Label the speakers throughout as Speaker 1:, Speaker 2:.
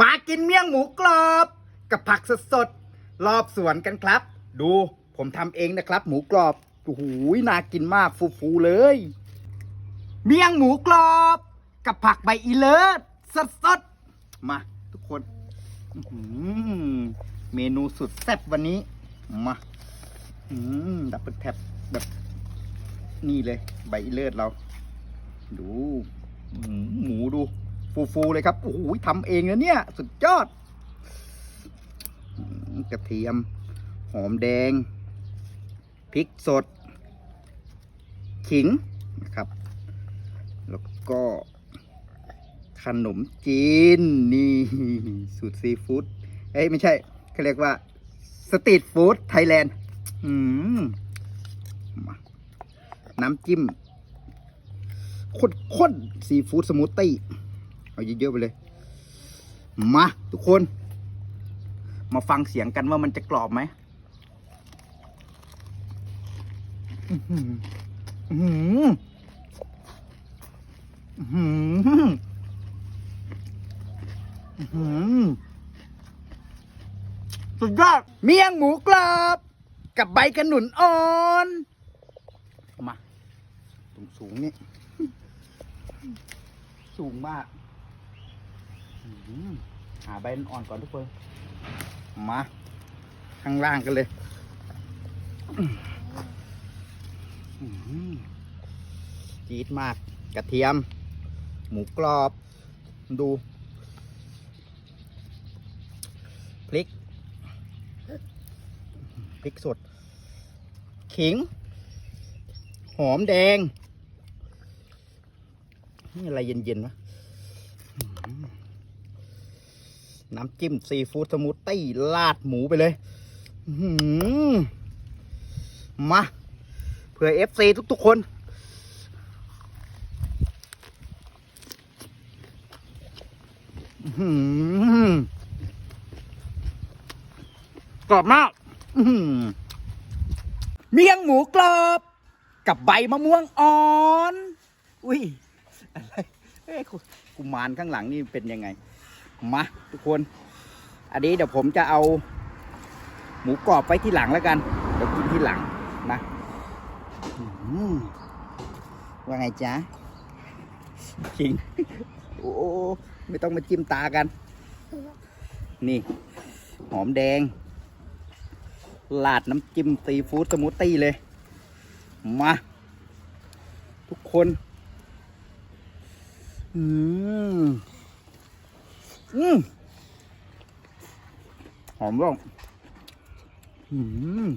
Speaker 1: มากินเมี่ยงหมูกรอบ กับผักสดๆรอบสวนกันครับ ดูผมทำเองนะครับ หมูกรอบโอ้โหน่ากินมากฟูๆเลย เมี่ยงหมูกรอบ กับผักใบอีเลิศสดๆมาทุกคนเมนูสุดแซ่บวันนี้ มาดับเบิลแท็บแบบนี่เลย ใบอีเลิศเรา ดูหมูดู ฟูๆเลยครับโอ้โหทำเองนะเนี่ย สุดยอดกระเทียม หอมแดงพริกสด ขิงนะครับ แล้วก็ขนมจีน นี่สูตรซีฟู้ดเอ้ย ไม่ใช่เขาเรียกว่าสตรีทฟู้ดไทยแลนด์น้ำจิ้มข้นๆซีฟู้ดสมูทตี้ เอาเยอะๆไปเลย มาทุกคน มาฟังเสียงกันว่ามันจะกรอบไหมอือหืออือหืออือหือสุดยอดเมี่ยงหมูกรอบกับใบกระหนุนอ่อนมาตรงสูงนี่ สูงมาก หาใบอ่อนก่อนทุกคน มา ข้างล่างกันเลยจี๊ดมาก กระเทียม หมูกรอบ ดู พริก พริกสด ขิง หอมแดง นี่อะไรเย็นๆวะอื้อหือ น้ำจิ้มซีฟู้ดสมูทตี้ราดหมูไปเลยมา เผื่อเอฟซีทุก ๆ คน กรอบมากเมี่ยงหมูกรอบ กับใบมะม่วงอ่อน อุ้ย อะไรเอ้ยกุกุมารข้างหลังนี่เป็นยังไง มาทุกคน อันนี้เดี๋ยวผมจะเอา หมูกรอบไว้ที่หลังแล้วกัน เดี๋ยวกินที่หลังนะว่าไงจ๊ะจริง โอ้ไม่ต้องมาจิ้มตากัน นี่ หอมแดงลาดน้ำจิ้มซีฟู้ดสมูทตี้เลย มา ทุกคน อืม อืมหอมร่องอืม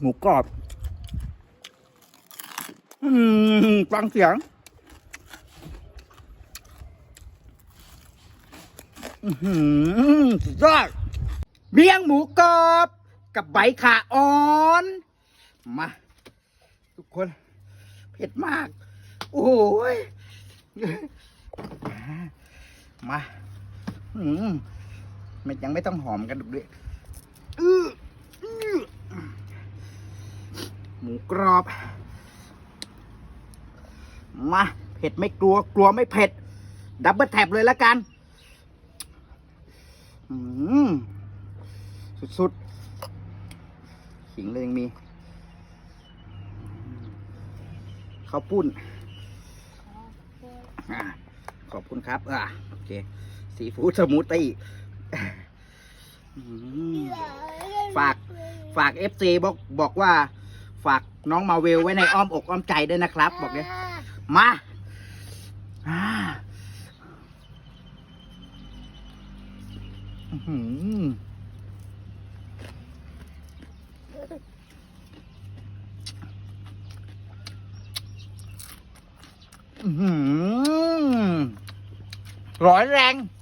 Speaker 1: หมูกรอบ อืมฟังเสียง อือหือสุดยอดเบี้ยงหมูกรอบ กับใบขาอ่อน มา ทุกคน เผ็ดมาก โอ้ย มา อืมไม่ยังไม่ต้องหอมกันดูด้วยอื้ออื้อหมูกรอบ มา เผ็ดไม่กลัว กลัวไม่เผ็ด ดับเบิลแท็บเลยละกันอืมสุดๆ ขิงเลยยังมีข้าวปุ้นอ่าขอบคุณครับอ่าโอ เคซีฟู้ดสมูทตี้อืมฝากฝากเอฟซีบอกบอกว่า ฝากน้องมาเวลไว้ในอ้อมอกอ้อมใจด้วยนะครับ บอกเลยมาอ่าอื้อ หือ